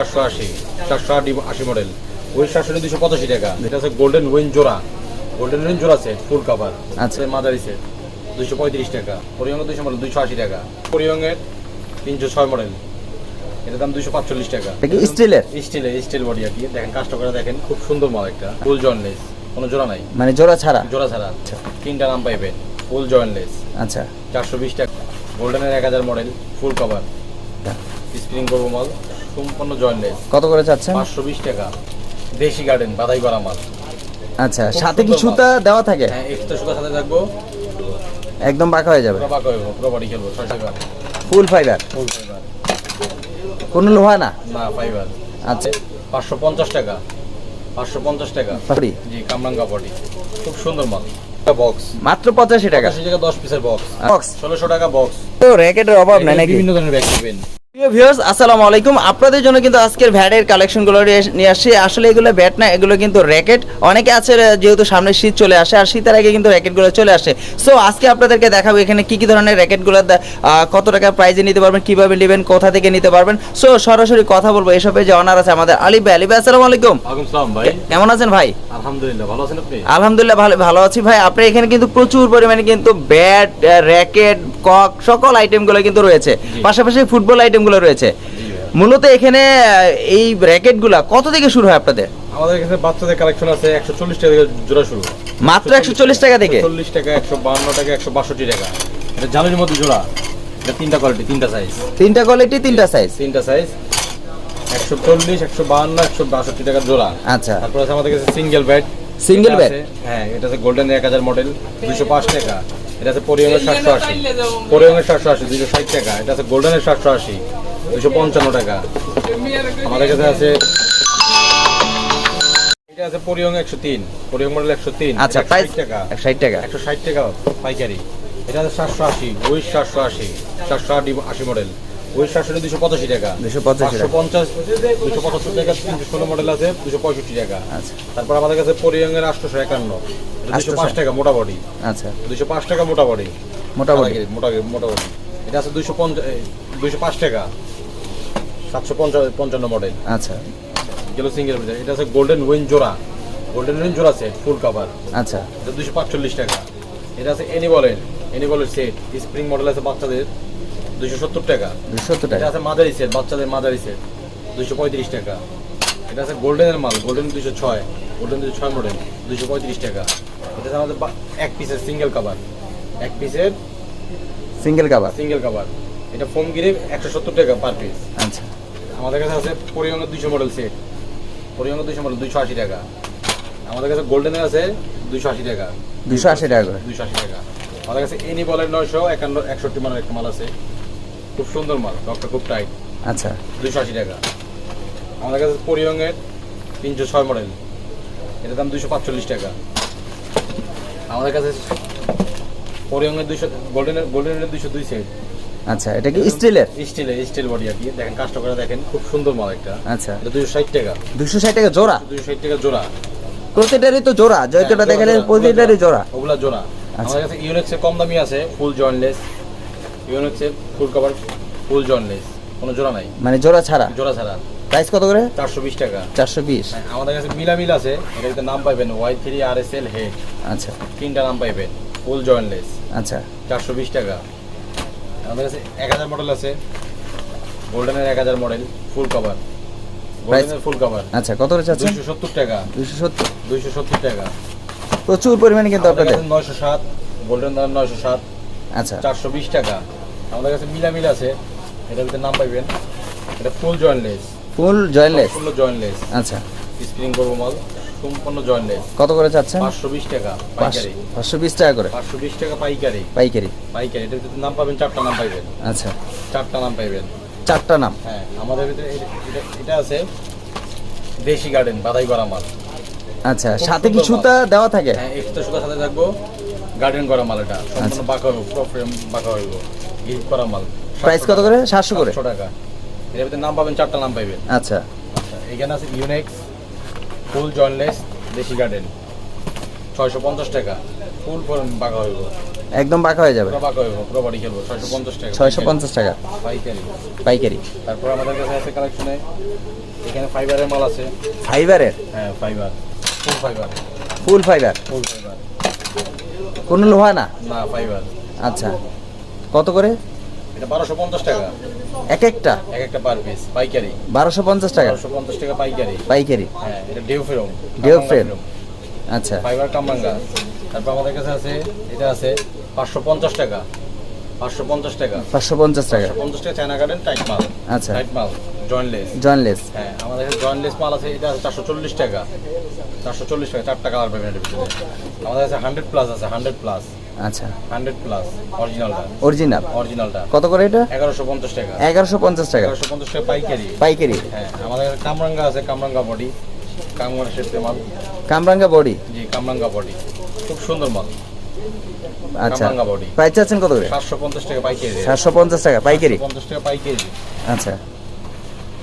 চারশো আশি চারশো আশি মডেল ওই চারশো দুশো পঁচাশি টাকা। এটা আছে গোল্ডেন উইন জোড়া। গোল্ডেন উইন জোড়া আছে ফুল কাভার আচ্ছা। মাদারি সেট দুশো পঁয়ত্রিশ টাকা। পরিয়ঙ্গের দুশো মডেল দুশো আশি টাকা। পরিয়ঙ্গের তিনশো ছয় মডেল এটার দাম দুশো পাঁচচল্লিশ টাকা। স্টিলের? স্টিলের স্টিল বডি আর কি। দেখেন কাজটা করে দেখেন খুব সুন্দর মাল একটা। ফুল জয়েন্টলেস কোনো জোড়া নাই। মানে জোড়া ছাড়া? জোড়া ছাড়া। তিনটা নাম পাইবেন ফুল জয়েন্টলেস আচ্ছা। চারশো বিশ টাকা। গোল্ডেনের এক হাজার মডেল ফুল কভার স্প্রিং করব মাল সম্পূর্ণ জয়েন্টলেস কত করে চাচ্ছেন? পাঁচশো বিশ টাকা। দেশি গার্ডেন মাল। আচ্ছা সাথে কি সুতা দেওয়া থাকে? হ্যাঁ এক্সট্রা সুতার সাথে থাকব। একদম বাঁকা হয়ে যাবে। হইব পুরো বডি খেলব টাকা ফুল ফাইবার ফুল ফাইবার কোনো লোহা না? না ফাইবার আচ্ছা। পাঁচশো পঞ্চাশ টাকা। পাঁচশো পঞ্চাশ টাকা। সরি জি কামরাঙ্গা বডি খুব সুন্দর মাল। বক্স মাত্র পঁচাশি টাকা? পঁচাশি টাকা দশ পিসের বক্স বক্স ষোলোশো টাকা বক্স তো র্যাকেটের অভাব নাই নাকি? বিভিন্ন ধরনের ব্যাগ পাবেন। প্রিয় ভিউয়ার্স আসসালামু আলাইকুম। আপনাদের জন্য কিন্তু আজকের ভ্যাটের কালেকশনগুলো নিয়ে- আসছি। আসলে এগুলো ব্যাট না এগুলো কিন্তু র্যাকেট অনেকে আছে যেহেতু সামনে শীত চলে আসে আর শীতের আগে কিন্তু র্যাকেটগুলো চলে আসে। সো আজকে আপনাদেরকে দেখাবো এখানে কি কি ধরনের র্যাকেটগুলো কত টাকা প্রাইজে নিতে পারবেন কীভাবে নেবেন কোথা থেকে নিতে পারবেন। সো সরাসরি কথা বলব এসবে যে অনার আছে আমাদের আলিফ ভাই। আলিফ ভাই আসসালামু আলাইকুম। ভাই। কেমন আছেন ভাই? আলহামদুলিল্লাহ ভালো আছেন আপনি? আলহামদুলিল্লাহ ভালো ভালো আছি ভাই। আপনার এখানে কিন্তু প্রচুর পরিমাণে কিন্তু ব্যাট র্যাকেট কক সকল আইটেমগুলো কিন্তু রয়েছে। পাশাপাশি ফুটবল আইটেমগুলো রয়েছে। মূলত এখানে এই র্যাকেটগুলা কত থেকে শুরু হয় আপনাদের? আমাদের কাছে বাচ্চাদের কালেকশন আছে একশো চল্লিশ টাকা থেকে জোড়া শুরু। মাত্র 140 টাকা থেকে? চল্লিশ টাকা একশো বান্ন টাকা একশো বাষট্টি টাকা। এটা জালের মধ্যে জোড়া। এটা তিনটা কোয়ালিটি তিনটা সাইজ তিনটা কোয়ালিটি তিনটা সাইজ তিনটা সাইজ একশো চল্লিশ একশো বাহান্ন একশো বাষট্টি টাকা জোড়া। আচ্ছা। তারপর আছে আমাদের কাছে সিঙ্গেল ব্যাট Single bed? হ্যাঁ এটা আছে গোল্ডেন এক হাজার মডেল দুশো পাঁচ টাকা। এটা আছে পরিয়ঙ্গের সাতশো আশি। পরিয়ঙ্গের সাতশো আশি দুশো ষাট টাকা। এটা আছে গোল্ডেনের সাতশো আশি দুশো পঞ্চান্ন টাকা। আমাদের কাছে আছে। এটা আছে পরিয়ঙ্গ একশো তিন পরিয়ঙ্গ মডেল একশো তিন আচ্ছা প্রাইস টাকা। ষাট টাকা। একশো ষাট টাকা পাইকারি। এটা আছে সাতশো আশি ওই সাতশো আশি সাতশো আশি আশি মডেল ওই সাতশো দুশো পঁচাশি টাকা। 285 পাঁচশো পঞ্চাশ দুশো পঁচাত্তর টাকা তিনশো ষোলো মডেল আছে দুশো পঁয়ষট্টি টাকা। আচ্ছা। তারপর আমাদের কাছে পরিয়ঙ্গের আটশোশো একান্ন। দুশো পাঁচ টাকা মোটা বডি আচ্ছা। দুশো পাঁচ টাকা মোটা বডি মোটামুটি মোটা মোটা এটা আছে দুশো পঞ্চাশ দুশো পাঁচ টাকা। সাতশো পঞ্চান্ন মডেল আচ্ছা। গেল সিঙ্গেল এটা আছে গোল্ডেন উইন জোড়া। গোল্ডেন উইন জোড়া সেট ফুল কাভার আচ্ছা। এটা দুশো পাঁচচল্লিশ টাকা। এটা আছে এনিবলের এনিবলের সেট স্প্রিং মডেল আছে বাচ্চাদের। দুশো সত্তর টাকা। দুশো সত্তর এটা টাকা আছে মাদারি সেট বাচ্চাদের মাদারি সেট দুশো পঁয়ত্রিশ টাকা। এটা আছে গোল্ডেনের মাল গোল্ডেন দুশো ছয় গোল্ডেন দুশো ছয় মডেল দুশো পঁয়ত্রিশ টাকা। এটা আছে আমাদের এক পিসের সিঙ্গেল কাভার এক পিসের সিঙ্গেল কাভার সিঙ্গেল কাভার এটা ফোম গিরে একশো সত্তর টাকা পার পিস আচ্ছা। আমাদের কাছে আছে পরিয়ঙ্গের দুশো মডেল সেট পরিয়ঙ্গের দুশো মডেল দুশো আশি টাকা। আমাদের কাছে গোল্ডেনের আছে দুশো আশি টাকা। দুশো আশি টাকা দুশো আশি টাকা। আমাদের কাছে এনি বলের নয়শো একান্ন একষট্টি মালের একটা মাল আছে। খুব সুন্দর মাল ডক্টর খুব টাইট আচ্ছা। দুশো আশি টাকা। আমাদের কাছে পরিয়ঙ্গের তিনশো ছয় মডেল এটার দাম দুশো পাঁচচল্লিশ টাকা। আমাদের কাছে পরিয়ঙ্গের দুশো গোল্ডেনের গোল্ডেনের দুশো দুই সেট আচ্ছা এটা কি স্টিলের? স্টিলের স্টিল বডি আর কি। দেখেন কাজটা করে দেখেন খুব সুন্দর মাল একটা। আচ্ছা। এটা দুশো ষাট টাকা। দুশো ষাট টাকা জোড়া? দুশো ষাট টাকা জোড়া। প্রতিটারই তো জোড়া জয়তটা হ্যাঁ, জোড়া, প্রতিটারই জোড়া। ওগুলা জোড়া। আচ্ছা। আমাদের কাছে ইউনিক্সের কম দামি আছে ফুল জয়েন্টলেস ইউনিক্সের ফুল কভার ফুল জয়েন্টলেস কোনো জোড়া নাই। মানে জোড়া ছাড়া? জোড়া ছাড়া। প্রাইস কত করে? চারশো বিশ টাকা। চারশো বিশ। হ্যাঁ, আমাদের কাছে মিলামিল আছে এটাতে নাম পাইবেন ওয়াই থ্রি আর এস এল হেড আচ্ছা। তিনটা নাম পাইবেন ফুল জয়েন্টলেস আচ্ছা। চারশো বিশ টাকা। আমাদের কাছে এক হাজার মডেল আছে গোল্ডেনের এক হাজার মডেল ফুল কভার গোল্ডেনের ফুল কভার আচ্ছা কত করে চাচ্ছেন? দুইশো সত্তর টাকা। দুশো সত্তর। দুইশো সত্তর টাকা। প্রচুর পরিমাণে কিন্তু আপনাদের। নয়শো সাত গোল্ডেন দাম নয়শো সাত। আচ্ছা। চারশো বিশ টাকা। আমাদের কাছে মিলামিল আছে। এটার ভিতরে নাম পাইবেন। এটা full jointless full jointless full jointless আচ্ছা। স্প্রিং করব মাল। সম্পূর্ণ জয়েন্টলেস কত করে চাচ্ছেন? পাঁচশো বিশ টাকা পাইকারি। পাঁচশো বিশ টাকা করে। পাঁচশো বিশ টাকা পাইকারি। পাইকারি। পাইকারি। এটার ভিতরে নাম পাবেন চারটা নাম পাইবেন। আচ্ছা। চারটা নাম পাইবেন। চারটা নাম? হ্যাঁ আমাদের ভিতরে এটা- আছে দেশি গার্ডেন বাদাই করা মাল। আচ্ছা সাথে কি সুতা দেওয়া থাকে? হ্যাঁ এক্সট্রা সুতা সাথে থাকব গার্ডেন করা মাল এটা সম্পূর্ণ আচ্ছা। বাঁকা হইব পুরো ফ্রেম বাঁকা হইব গিফট করা মাল। প্রাইস কত করে? সাতশো করে? সাতশো টাকা। এর ভিতরে নাম পাবেন চারটা নাম পাইবেন। আচ্ছা। আচ্ছা এখানে আছে ইউনেক্স ফুল জয়েন্টলেস দেশি গার্ডেন ছয়শো পঞ্চাশ টাকা। ফুল ফোন বাঁকা হইব। একদম বাঁকা হয়ে যাবে? বাঁকা হইব পুরো বাড়ি খেলব। ছয়শো পঞ্চাশ টাকা। ছয়শো পঞ্চাশ টাকা। পাইকারি। পাইকারি। তারপর আমাদের কাছে আছে কালেকশনে এখানে ফাইবারের মাল আছে। ফাইবারের হ্যাঁ fibre full fibre full fibre full fibre কোনো লোহা না? না ফাইবার আচ্ছা। কত করে? এটা বারোশো পঞ্চাশ টাকা। এক একটা? এক একটা পার পিস পাইকারি। বারোশো পঞ্চাশ টাকা? বারোশো পঞ্চাশ টাকা পাইকারি। পাইকারি। হ্যাঁ এটা ডেউ ফেরম। ডেউ ফ্রেম। আচ্ছা। ফাইবার কামরাঙ্গা। তারপর আমাদের কাছে আছে এটা আছে পাঁচশো পঞ্চাশ টাকা। পাঁচশো পঞ্চাশ টাকা। পাঁচশো পঞ্চাশ টাকা। পাঁচশো পঞ্চাশ টাকা চায়না গার্ডেন টাইট মাল আচ্ছা। টাইট মাল জয়েন্টলেস জয়েনলেস হ্যাঁ আমাদের কাছে জয়েন্টলেস মাল আছে এটা আছে চারশো চল্লিশ টাকা। চারশো চল্লিশ টাকা চারটা কালার পাবেন এটার ভিতরে। আমাদের কাছে হান্ড্রেড প্লাস আছে হান্ড্রেড প্লাস আচ্ছা। হান্ড্রেড প্লাস অরিজিনালটা অরিজিনাল অরিজিনালটা কত করে এটা? এগারোশো পঞ্চাশ টাকা। এগারোশো পঞ্চাশ টাকা। এগারোশো পঞ্চাশ টাকা পাইকারি। পাইকারি। হ্যাঁ আমাদের কাছে কামরাঙ্গা আছে কামরাঙ্গা বডি কামরাঙ্গা শেপের মাল। কামরাঙ্গা বডি জি কামরাঙ্গা বডি খুব সুন্দর মাল। আচ্ছা। প্রাইস চাচ্ছেন কত করে? সাতশো পঞ্চাশ টাকা পাইকারি টাকা পাইকারি? আচ্ছা।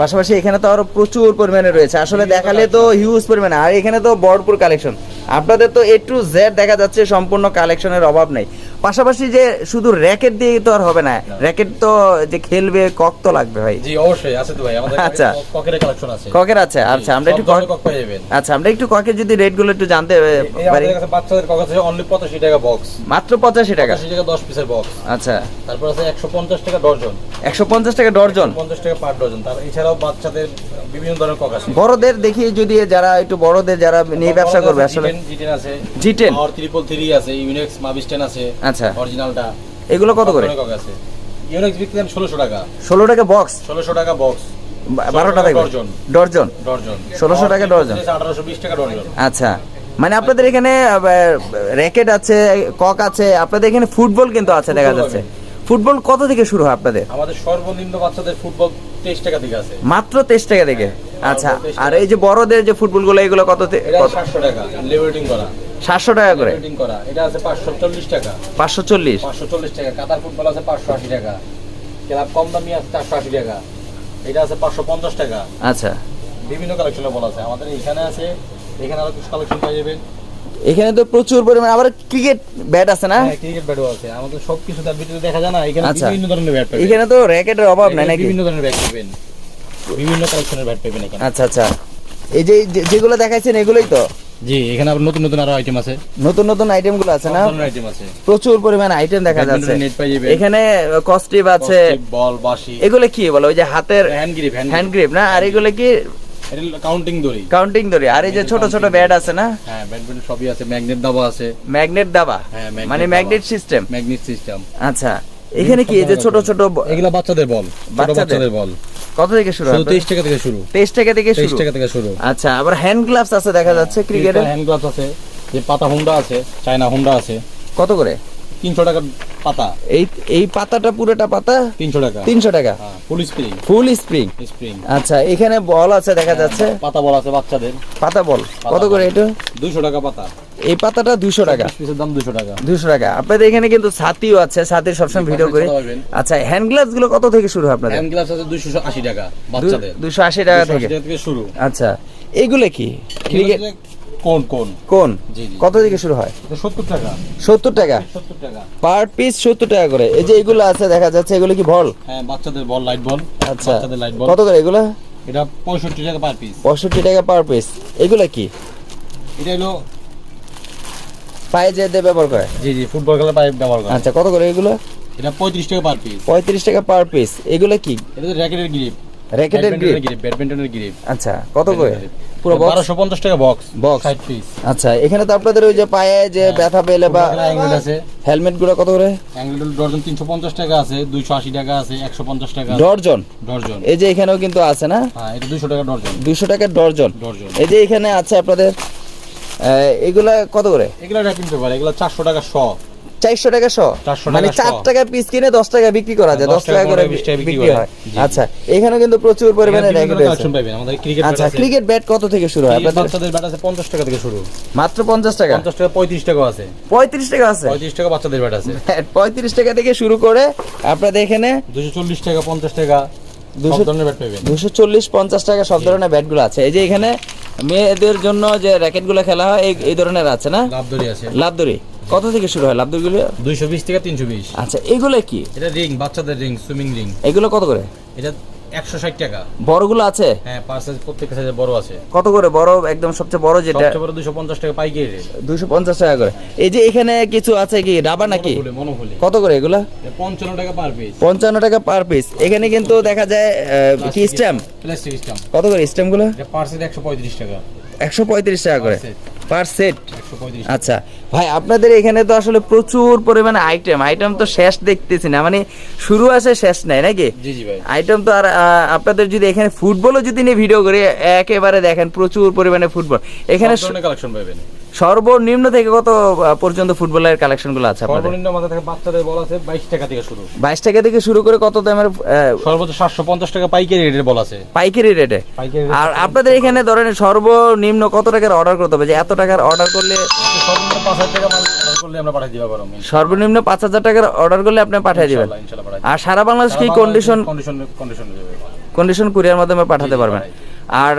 পাশাপাশি এখানে তো আরও প্রচুর পরিমাণে রয়েছে। আসলে দেখালে তো হিউজ পরিমাণে। আর এখানে তো ভরপুর কালেকশন আপনাদের তো এ টু জেড দেখা যাচ্ছে সম্পূর্ণ কালেকশনের অভাব নেই। পাশাপাশি যে শুধু র্যাকেট দিয়ে তো আর হবে না র্যাকেট তো যে খেলবে কক তো লাগবে ভাই। জি অবশ্যই আছে তো ভাই আমাদের আচ্ছা। পকেটের কালেকশন আছে। ককের আছে আচ্ছা আমরা একটু কক- পেয়ে যাবেন। আচ্ছা আমরা একটু ককের যদি রেটগুলো একটু জানতে পারি। আমাদের কাছে বাচ্চাদের কক আছে অনলি পঁচাশি টাকা বক্স মাত্র পঁচাশি টাকা? পঁচাশি টাকা দশ পিসের বক্স আচ্ছা। তারপর আছে একশো পঞ্চাশ টাকা ডর্জন একশো পঞ্চাশ টাকা ডর্জন পঞ্চাশ টাকা পার ডজন। তার এছাড়াও বাচ্চাদের বিভিন্ন ধরনের কক আছে। বড়দের দেখি যদি যারা একটু বড়দের যারা নিয়ে ব্যবসা করবে আসলে জিটেন আছে। G10 আর ট্রিপল থ্রি আছে ইউনিক্স মাভিস্টেন আছে আচ্ছা। অরিজিনালটা এগুলো কত করে? কক আছে? ইউনিক্স বিক্রি দাম ষোলোশো টাকা। ষোলো টাকা বক্স ষোলোশো টাকা বক্স বারোটা থাকবে ডর্জন। ডর্জন ডর্জন 1600 টাকা ডর্জন। আঠারোশো বিশ টাকা ডর্জন আচ্ছা। মানে আপনাদের এখানে র্যাকেট আছে কক আছে আপনাদের এখানে ফুটবল কিন্তু আছে দেখা যাচ্ছে। ফুটবল কত থেকে শুরু হয় আপনাদের? আমাদের সর্বনিম্ন বাচ্চাদের ফুটবল তেইশ টাকা থেকে আছে। মাত্র তেইশ টাকা থেকে আচ্ছা আর এই যে বড়দের যে ফুটবলগুলো এগুলো কত? সাতশো টাকা করা। সাতশো টাকা করে? করা। এটা আছে পাঁচশো চল্লিশ টাকা। পাঁচশো চল্লিশ? পাঁচশো চল্লিশ টাকা। কাতার ফুটবল আছে পাঁচশো আশি টাকা। ক্লাব কম দামি আছে চারশো আশি টাকা। এটা আছে পাঁচশো পঞ্চাশ টাকা। আচ্ছা। বিভিন্ন কালেকশনের বল আছে। আমাদের এখানে আছে এখানে আরও কিছু কালেকশন পেয়ে যাবেন এখানে তো প্রচুর পরিমাণে আবার ক্রিকেট ব্যাট আছে না? ক্রিকেট ব্যাটও আছে। আমাদের সব কিছু তার ভিতরে দেখা যায় না এখানে আচ্ছা। বিভিন্ন ধরনের ব্যাট পাবেন। এখানে তো র্যাকেটের অভাব নাই নাকি? বিভিন্ন ধরনের ব্যাট পাবেন। বিভিন্ন কালেকশনের ব্যাট পাবেন এখানে। আচ্ছা আচ্ছা। এই যে যেগুলো দেখাইছেন এগুলোই তো? জি এখানে আবার নতুন নতুন আরও আইটেম আছে। নতুন নতুন আইটেমগুলো আছে না? আইটেম আছে। প্রচুর পরিমাণে আইটেম দেখা যাচ্ছে। এখানে কস্টিভ আছে। বল বাসি এগুলো কি বলো? ওই যে হাতের হ্যান্ড গ্রিপ হ্যান্ড গ্রিপ না? আর এগুলো কি কাউন্টিং দড়ি। কাউন্টিং আর এই যে ছোট ছোট ব্যাট আছে না? হ্যাঁ ব্যাডমিন্টন সবই আছে। ম্যাগনেট দাবা আছে। ম্যাগনেট দাবা? হ্যাঁ, মানে ম্যাগনেট সিস্টেম ম্যাগনেট সিস্টেম আচ্ছা এখানে কি এই যে ছোট ছোট এগুলা বাচ্চাদের বল। বাচ্চাদের? বল। কত থেকে শুরু শুধু তেইশ টাকা থেকে শুরু। তেইশ টাকা থেকে শুরু? টাকা থেকে শুরু। আচ্ছা আবার হ্যান্ড গ্লাভস আছে দেখা যাচ্ছে ক্রিকেটের হ্যান্ড গ্লাভস আছে। যে পাতা হুন্ডা আছে চায়না হুন্ডা আছে। কত করে? তিনশো টাকা পাতা। এই এই পাতাটা পুরোটা পাতা? তিনশো টাকা। তিনশো টাকা। হ্যাঁ full spring full spring spring আচ্ছা এখানে বল আছে দেখা যাচ্ছে। পাতা বল আছে বাচ্চাদের। পাতা বল কত করে এটা? দুইশো টাকা পাতা। এই পাতাটা দুশো টাকা। পিসের দাম দুশো টাকা। দুশো টাকা। আপনাদের এখানে কিন্তু ছাতিও আছে ছাতির সবসময় ভিডিও করি। আচ্ছা হ্যান্ড গ্লাভসগুলো কত থেকে শুরু হয় আপনাদের? হ্যান্ড গ্লাভস আছে দুইশো আশি টাকা বাচ্চাদের। দুশো আশি 280 টাকা থেকে শুরু। আচ্ছা এগুলো কি? ক্রিকেট কোন কোন? কোন। কত থেকে শুরু হয়? সত্তর টাকা। সত্তর টাকা? টাকা। পার পিস সত্তর টাকা করে। এই যে এগুলো আছে দেখা যাচ্ছে এগুলো কি বল? হ্যাঁ বাচ্চাদের বল লাইট বল। আচ্ছা। Light ball. কত করে এগুলো? এটা পঁয়ষট্টি টাকা পার পিস। পঁয়ষট্টি টাকা পার পিস। এগুলো কি? এটা হলো পায়ে যে দিয়ে ব্যবহার করে? জি জি ফুটবল খেলা পাইপ ব্যবহার করে। আচ্ছা কত করে এগুলো? এটা পঁয়ত্রিশ টাকা পার পিস। পঁয়ত্রিশ টাকা পার পিস। এগুলো কি? এটা তো র্যাকেটের গ্রিপ। র্যাকেটের গ্রিপ ব্যাডমিন্টনের গ্রিপ আচ্ছা কত করে? পুরো বক্স বারোশো পঞ্চাশ টাকা বক্স Box। ষাট পিস আচ্ছা এখানে তো আপনাদের ওই যে পায়ে যে ব্যথা পেলে বা আছে। হেলমেটগুলো কত করে? অ্যাঙ্গেল ডর্জন তিনশো পঞ্চাশ টাকা আছে দুইশো আশি টাকা আছে একশো পঞ্চাশ টাকা আছে, ডর্জন? ডর্জন। এই যে এখানেও কিন্তু আছে না? হ্যাঁ এটা দুইশো টাকা ডর্জন। দুশো টাকার ডর্জন। ডর্জন। এই যে এখানে আছে আপনাদের এগুলা কত করে? এগুলো র্যাপিং পেপার এগুলো চারশো টাকা শ। চারশো টাকা শ। 400 মানে চার টাকা পিস কিনে দশ টাকা বিক্রি করা যায় দশ দশ টাকা করে বিক্রি হয়। আচ্ছা এখানে কিন্তু প্রচুর পরিমাণে র্যাকেট আচ্ছা ক্রিকেট ব্যাট কত থেকে শুরু হয়? বাচ্চাদের ব্যাট আছে পঞ্চাশ টাকা থেকে শুরু। মাত্র পঞ্চাশ টাকা? পঞ্চাশ টাকা পঁয়ত্রিশ টাকা আছে। পঁয়ত্রিশ টাকা আছে? পঁয়ত্রিশ টাকা বাচ্চাদের ব্যাট আছে। পঁয়ত্রিশ টাকা থেকে শুরু করে আপনাদের এখানে দুশো চল্লিশ টাকা পঞ্চাশ টাকা দুশো চল্লিশ পঞ্চাশ টাকা সব ধরনের ব্যাটগুলো আছে। এই যে এখানে মেয়েদের জন্য যে র্যাকেটগুলো খেলা হয় এই ধরনের আছে না? লাভ দড়ি আছে। লাভদড়ি কত থেকে শুরু হয় লাভদুরগুলো দুইশো বিশ থেকে তিনশো বিশ। আচ্ছা এগুলো কি? এটা রিং বাচ্চাদের রিং সুইমিং রিং। এগুলো কত করে? এটা একশো ষাট টাকা। বড়গুলো আছে? হ্যাঁ পার সাইজ প্রত্যেকটা সাইজে বড় আছে। কত করে? বড় একদম সবচেয়ে বড় যেটা? সবচেয়ে বড় দুশো পঞ্চাশ টাকা পাইকারি রেট। দুশো পঞ্চাশ টাকা করে। এই যে এখানে কিছু আছে কি? রাবার নাকি? কত করে এগুলা? পঞ্চান্ন টাকা পার পিস পঞ্চান্ন টাকা পার পিস এখানে কিন্তু দেখা যায় কি স্ট্যাম্প প্লাস্টিক স্টাম্প কত করে স্ট্যাম্পগুলো পার সেট একশো পঁয়ত্রিশ টাকা। একশো পঁয়ত্রিশ টাকা করে। পার সেট আচ্ছা ভাই আপনাদের এখানে তো আসলে প্রচুর পরিমাণে আইটেম আইটেম তো শেষ দেখতেছি না মানে শুরু আছে শেষ নাই নাকি? আইটেম তো আর আপনাদের যদি এখানে ফুটবলও যদি নিয়ে ভিডিও করে একেবারে দেখেন প্রচুর পরিমাণে ফুটবল এখানে কালেকশন পাবেন। সর্বনিম্ন থেকে কত পর্যন্ত ফুটবলের কালেকশনগুলো আছে আপনাদের? সর্বনিম্ন আমাদের থেকে বাচ্চাদের বল আছে বাইশ টাকা থেকে শুরু। বাইশ টাকা থেকে শুরু করে কত দামের সর্বোচ্চ সাতশো পঞ্চাশ টাকা পাইকারি রেটের বল আছে। পাইকারি রেটে আর আপনাদের এখানে ধরেন সর্বনিম্ন কত টাকার অর্ডার করতে হবে? যে এত টাকার অর্ডার করলে সর্বনিম্ন পাঁচ হাজার টাকা মাল করলে আমরা পাঠিয়ে পারব। সর্বনিম্ন পাঁচ হাজার টাকার অর্ডার করলে আপনি পাঠিয়ে দিবেন। আর সারা বাংলাদেশ কি condition condition condition condition courier মাধ্যমে পাঠাতে পারবেন? আর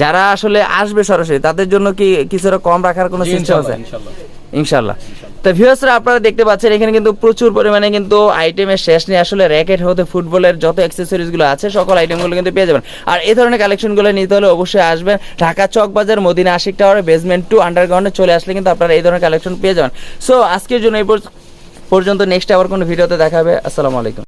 যারা আসলে আসবে সরাসরি তাদের জন্য কি কিছুটা কম রাখার কোনো সিস্টেম ইনশাল্লাহ, আছে? ইনশাল্লাহ ইনশাল্লাহ। তো ভিউসরা আপনারা দেখতে পাচ্ছেন এখানে কিন্তু প্রচুর পরিমাণে কিন্তু আইটেমের শেষ নেই। আসলে র্যাকেট হতে ফুটবলের যত অ্যাক্সেসরিজগুলো আছে সকল আইটেমগুলো কিন্তু পেয়ে যাবেন। আর এই ধরনের কালেকশনগুলো নিতে হলে অবশ্যই আসবেন ঢাকা চক বাজার মদিনা আশিক টাওয়ারে বেসমেন্ট টু আন্ডারগ্রাউন্ডে চলে আসলে কিন্তু আপনারা এই ধরনের কালেকশন পেয়ে যাবেন। সো আজকের জন্য এই পর্যন্ত নেক্সট আবার কোনো ভিডিওতে দেখাবে আসসালামু আলাইকুম।